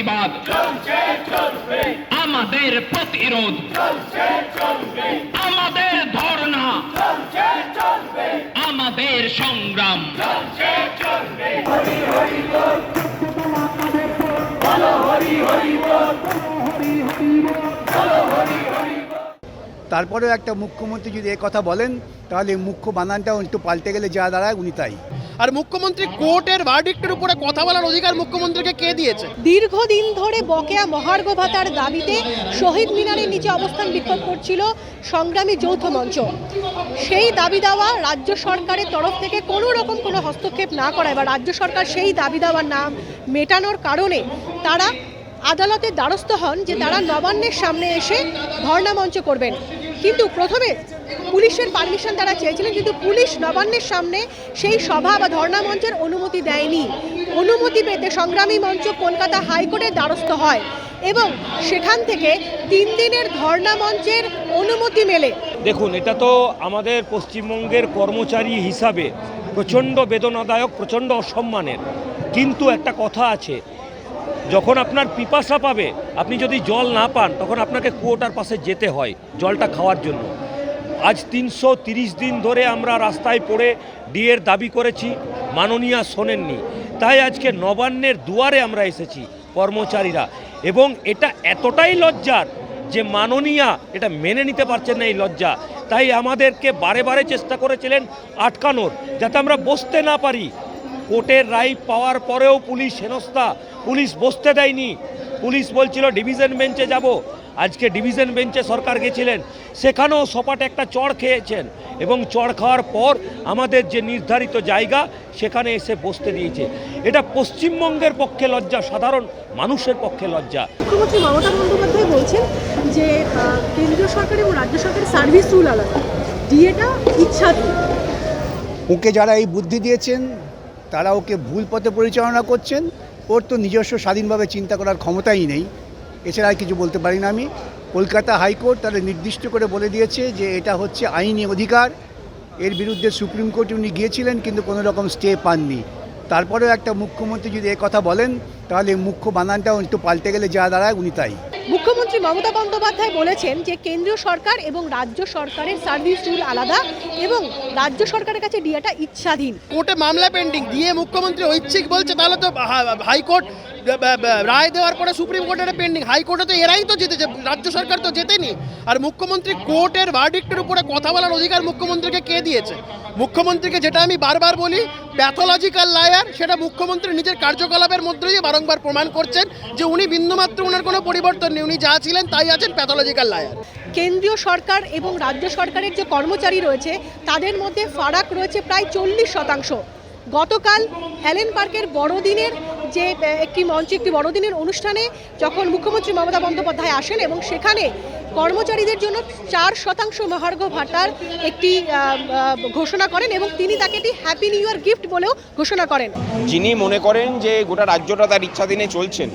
প্রতিবাদ আমাদের প্রতিরোধ। আমাদের ধর্ণা। আমাদের সংগ্রাম। তারপরেও একটা মুখ্যমন্ত্রী যদি এ কথা বলেন তাহলে মুখ্য বানানটাও একটু পাল্টে গেলে যা দাঁড়ায় উনি তাই। আর মুখ্যমন্ত্রী কোর্টের ভার্ডিক্টের উপরে কথা বলার অধিকার মুখ্যমন্ত্রীকে কে দিয়েছে? দীর্ঘদিন ধরে বকেয়া মহার্ঘ ভাতার দাবিতে শহীদ মিনারের নিচে অবস্থান বিক্ষোভ করছিল সংগ্রামী যৌথ মঞ্চ। সেই দাবি দেওয়া রাজ্য সরকারের তরফ থেকে কোনো রকম কোনো হস্তক্ষেপ না করায় বা রাজ্য সরকার সেই দাবি দেওয়ার নাম মেটানোর কারণে তারা আদালতের দ্বারস্থ হন যে তারা নবান্নের সামনে এসে ধর্ণা মঞ্চ করবেন। কিন্তু প্রথমে পুলিশের পারমিশন তারা চেয়েছিলেন, কিন্তু পুলিশ নবান্নের সামনে সেই সভা বা ধর্ণা মঞ্চের অনুমতি দেয়নি। অনুমতি পেতে সংগ্রামী মঞ্চ কলকাতা হাইকোর্টের দ্বারস্থ হয় এবং সেখান থেকে তিন দিনের ধর্ণা মঞ্চের অনুমতি মেলে। দেখুন, এটা তো আমাদের পশ্চিমবঙ্গের কর্মচারী হিসাবে প্রচণ্ড বেদনাদায়ক, প্রচণ্ড অসম্মানের। কিন্তু একটা কথা আছে যখন আপনার পিপাসা পাবে, আপনি যদি জল না পান, তখন আপনাকে কুয়োটার পাশে যেতে হয় জলটা খাওয়ার জন্য। আজ তিনশো দিন ধরে আমরা রাস্তায় পড়ে ডিএর দাবি করেছি, মাননীয়া শোনেননি। তাই আজকে নবান্নের দুয়ারে আমরা এসেছি, কর্মচারীরা। এবং এটা এতটাই লজ্জার যে মাননীয়া এটা মেনে নিতে পারছেন না এই লজ্জা। তাই আমাদেরকে বারে বারে চেষ্টা করেছিলেন আটকানোর, যাতে আমরা বসতে না পারি। কোর্টের রায় পাওয়ার পরেও পুলিশ হেনস্থা পুলিশ বসতে দেয়নি। পুলিশ বলছিল ডিভিশন বেঞ্চে যাব। আজকে ডিভিশন বেঞ্চে সরকার গেছিলেন। সেখানেও সপাটে একটা চড় খেয়েছেন এবং চড় খাওয়ার পর আমাদের যে নির্ধারিত জায়গা সেখানে এসে বসতে দিয়েছে। এটা পশ্চিমবঙ্গের পক্ষে লজ্জা সাধারণ মানুষের পক্ষে লজ্জা। মুখ্যমন্ত্রী মমতা বন্দ্যোপাধ্যায় বলছেন যে কেন্দ্রীয় সরকার এবং রাজ্য সরকারের সার্ভিস রুল আলাদা। ডিএটা ইচ্ছাধীন ওকে যারা এই বুদ্ধি দিয়েছেন তারা ওকে ভুল পথে পরিচালনা করছেন। ওর তো নিজস্ব স্বাধীনভাবে চিন্তা করার ক্ষমতাই নেই। এছাড়া আর কিছু বলতে পারি না আমি। কলকাতা হাইকোর্ট তাদের নির্দিষ্ট করে বলে দিয়েছে যে এটা হচ্ছে আইনি অধিকার। এর বিরুদ্ধে সুপ্রিম কোর্টে উনি গিয়েছিলেন কিন্তু কোনো রকম স্টে পাননি। তারপরেও একটা মুখ্যমন্ত্রী যদি কথা বলেন, তাহলে মুখ্য বানানটাও একটু পাল্টে গেলে যা দাঁড়ায় উনি তাই। মুখ্যমন্ত্রী মমতা বন্দ্যোপাধ্যায় বলেছেন যে কেন্দ্রীয় সরকার এবং রাজ্য সরকারের সার্ভিস রুল আলাদা এবং রাজ্য সরকারের কাছে ডিয়াটা ইচ্ছাধীন। কোর্টে মামলা পেন্ডিং দিয়ে মুখ্যমন্ত্রী ঐচ্ছিক বলছে, তাহলে তো হাইকোর্ট রায় দেওয়ার পরে সুপ্রিম কোর্টের পেন্ডিং হাইকোর্টে তো এরাই তো জিতেছে, রাজ্য সরকার তো জেতেনি। আর মুখ্যমন্ত্রী কোর্টের ভার্ডিক্টের উপরে কথা বলার অধিকার মুখ্যমন্ত্রীকে কে দিয়েছে? মুখ্যমন্ত্রীকে যেটা আমি বারবার বলি প্যাথোলজিক্যাল লায়ার সেটা মুখ্যমন্ত্রী নিজের কার্যকলাপের মধ্যে দিয়ে বারংবার প্রমাণ করছেন যে উনি বিন্দুমাত্র ওনার কোনো পরিবর্তন নেই। উনি যা ছিলেন তাই আছেন প্যাথোলজিক্যাল লায়ার কেন্দ্রীয় সরকার এবং রাজ্য সরকারের যে কর্মচারী রয়েছে, তাদের মধ্যে ফারাক রয়েছে প্রায় চল্লিশ শতাংশ। গতকাল হেলেন পার্কের বড়দিনের যে একটি মঞ্চে একটি বড়দিনের অনুষ্ঠানে যখন মুখ্যমন্ত্রী মমতা বন্দ্যোপাধ্যায় আসেন এবং সেখানে কর্মচারীদের জন্য চার শতাংশ মহার্ঘ ভাতার একটি ঘোষণা করেন এবং তিনি তাকে একটি হ্যাপি নিউ ইয়ার গিফট বলেও ঘোষণা করেন। যিনি মনে করেন যে গোটা রাজ্যটা তার ইচ্ছাধীনে চলছেন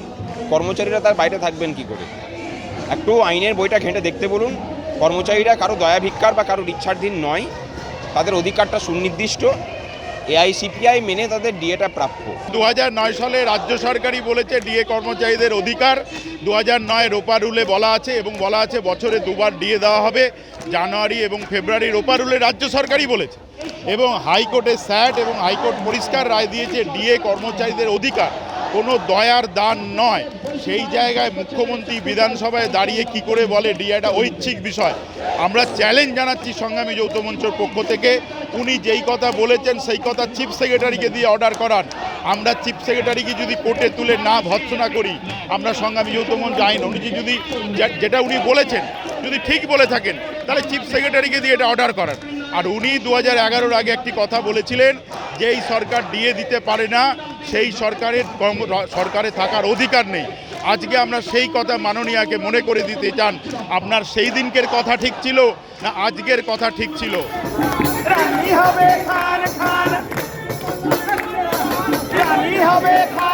কর্মচারীরা তার বাইরে থাকবেন কি করে? একটু আইনের বইটা ঘেঁটে দেখতে বলুন। কর্মচারীরা কারও দয়া ভিক্ষার বা কারোর ইচ্ছাধীন নয়, তাদের অধিকারটা সুনির্দিষ্ট। এআইসিপিআই মেনে তাদের ডিএটা প্রাপ্য। দু সালে রাজ্য সরকারই বলেছে ডিএ কর্মচারীদের অধিকার। দু হাজার নয় রোপা রুলে বলা আছে এবং বলা আছে বছরে দুবার ডিএ দেওয়া হবে। জানুয়ারি এবং ফেব্রুয়ারি রোপা রুলে রাজ্য সরকারই বলেছে। এবং হাইকোর্টে স্যাট এবং হাইকোর্ট পরিষ্কার রায় দিয়েছে ডিএ কর্মচারীদের অধিকার। কোনো দয়ার দান নয়। সেই জায়গায় মুখ্যমন্ত্রী বিধানসভায় দাঁড়িয়ে কি করে বলে ডিএটা ঐচ্ছিক বিষয়। আমরা চ্যালেঞ্জ জানাচ্ছি সংগ্রামী যৌথ মঞ্চের পক্ষ থেকে। উনি যেই কথা বলেছেন, সেই কথা চিফ সেক্রেটারিকে দিয়ে অর্ডার করান। আমরা চিফ সেক্রেটারিকে যদি কোর্টে তুলে না ভৎসনা করি, আমরা সংগ্রামী যৌথ মঞ্চ আইন অনুযায়ী যদি যেটা উনি বলেছেন, যদি ঠিক বলে থাকেন, তাহলে চিফ সেক্রেটারিকে দিয়ে এটা অর্ডার করান। আর উনি দু হাজার আগে একটি কথা বলেছিলেন যে এই সরকার দিয়ে দিতে পারে না, সেই সরকারের সরকারে থাকার অধিকার নেই। আজকে আমরা সেই কথা মাননীয়াকে মনে করে দিতে চান, আপনার সেই দিনকের কথা ঠিক ছিল না আজকের কথা ঠিক ছিল? শতাংশ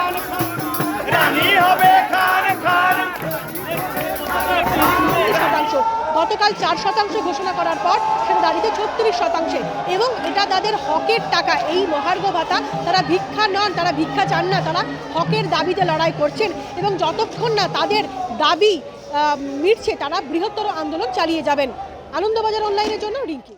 গতকাল চার শতাংশ ঘোষণা করার পর সেটা দাঁড়িয়ে ছত্রিশ শতাংশে। এবং এটা তাদের হকের টাকা। এই মহার্ঘ ভাতা, তারা ভিক্ষা নন, তারা ভিক্ষা চান না, তারা হকের দাবিতে লড়াই করছেন। এবং যতক্ষণ না তাদের দাবি মিটছে, তারা বৃহত্তর আন্দোলন চালিয়ে যাবেন। আনন্দবাজার অনলাইনের জন্য রিঙ্কি।